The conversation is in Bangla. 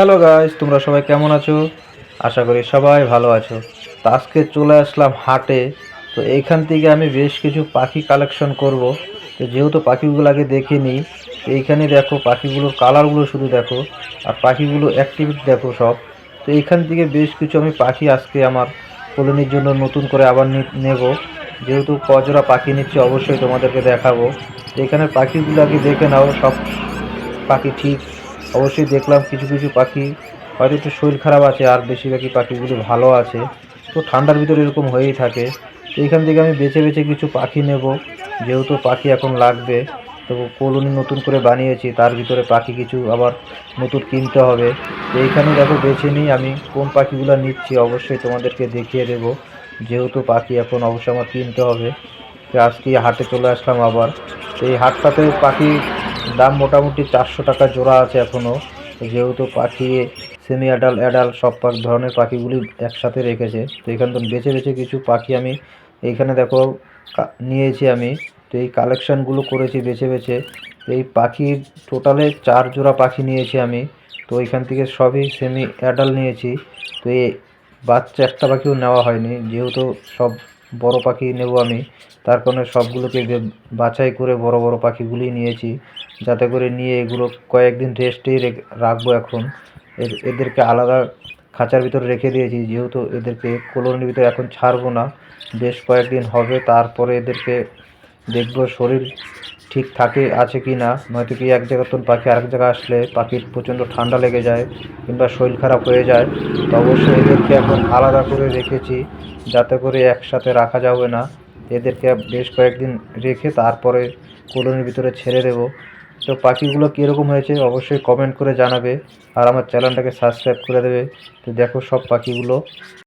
হ্যালো গাইস তোমরা সবাই কেমন আছো? আশা করি সবাই ভালো আছো। তো আজকে চলে আসলাম হাটে। তো এইখান থেকে আমি বেশ কিছু পাখি কালেকশন করব। তো যেহেতু পাখিগুলো আগে দেখিনি এইখানে দেখো পাখিগুলোর কালারগুলো শুধু দেখো, আর পাখিগুলো অ্যাক্টিভিটি দেখো সব। তো এইখান থেকে বেশ কিছু আমি পাখি আজকে আমার কলোনির জন্য নতুন করে আবার নেব। যেহেতু কজোড়া পাখি নিচ্ছি, অবশ্যই তোমাদেরকে দেখাবো। এখানে পাখিগুলো আগে দেখে নাও, সব পাখি ঠিক অবশ্যই দেখলাম কিছু কিছু পাখি। হয়তো একটু শরীর খারাপ আছে, আর বেশিরভাগই পাখিগুলি ভালো আছে, তো ঠান্ডার ভিতরে এরকম হয়েই থাকে। তো এখান থেকে আমি বেছে বেছে কিছু পাখি নেব। যেহেতু পাখি এখন লাগবে, তো কলোনি নতুন করে বানিয়েছি, তার ভিতরে পাখি কিছু আবার নতুন কিনতে হবে। তো এইখানে দেখো বেছে নিই আমি কোন পাখিগুলো নিচ্ছি, অবশ্যই তোমাদেরকে দেখিয়ে দেব। যেহেতু পাখি এখন অবশ্যই আমার কিনতে হবে। তো আজকে হাটে চলে আসলাম আবার। এই হাটটাতে পাখি দাম মোটামুটি চারশো টাকা জোড়া আছে এখনও যেহেতু পাখি সেমি অ্যাডাল অ্যাডাল সব ধরনের পাখিগুলি একসাথে রেখেছে। তো এখান থেকে বেছে বেছে কিছু পাখি আমি এইখানে দেখো নিয়েছি আমি। তো এই কালেকশানগুলো করেছি বেছে বেছে। এই পাখির টোটালে চার জোড়া পাখি নিয়েছি আমি। তো ওইখান থেকে সবই সেমি অ্যাডাল নিয়েছি। তো এই বাচ্চা একটা পাখিও নেওয়া হয়নি। যেহেতু সব বড় পাখি নেব আমি। তার কারণে সবগুলোকে বাছাই করে বড় বড় পাখিগুলি নিয়েছি, যাতে করে নিয়ে এগুলো কয়েকদিন রেস্টেই রাখব এখন। এদেরকে আলাদা খাঁচার ভিতরে রেখে দিয়েছি, যেহেতু এদেরকে কলোনির ভিতরে এখন ছাড়বো না। বেশ কয়েকদিন হবে, তারপরে এদেরকে দেখব শরীর ঠিক থাকে, আছে কি না। নয়তো কি এক জায়গার তোর পাখি আরেক জায়গায় আসলে পাখির প্রচণ্ড ঠান্ডা লেগে যায় কিংবা শরীর খারাপ হয়ে যায়। তো অবশ্যই এদেরকে এখন আলাদা করে রেখেছি। যাতে করে একসাথে রাখা যাবে না। এদেরকে বেশ কয়েকদিন রেখে তারপরে কলোনির ভিতরে ছেড়ে দেবো। তো পাখিগুলো কীরকম হয়েছে অবশ্যই কমেন্ট করে জানাবে। আর আমার চ্যানেলটাকে সাবস্ক্রাইব করে দেবে। তো দেখো সব পাখিগুলো।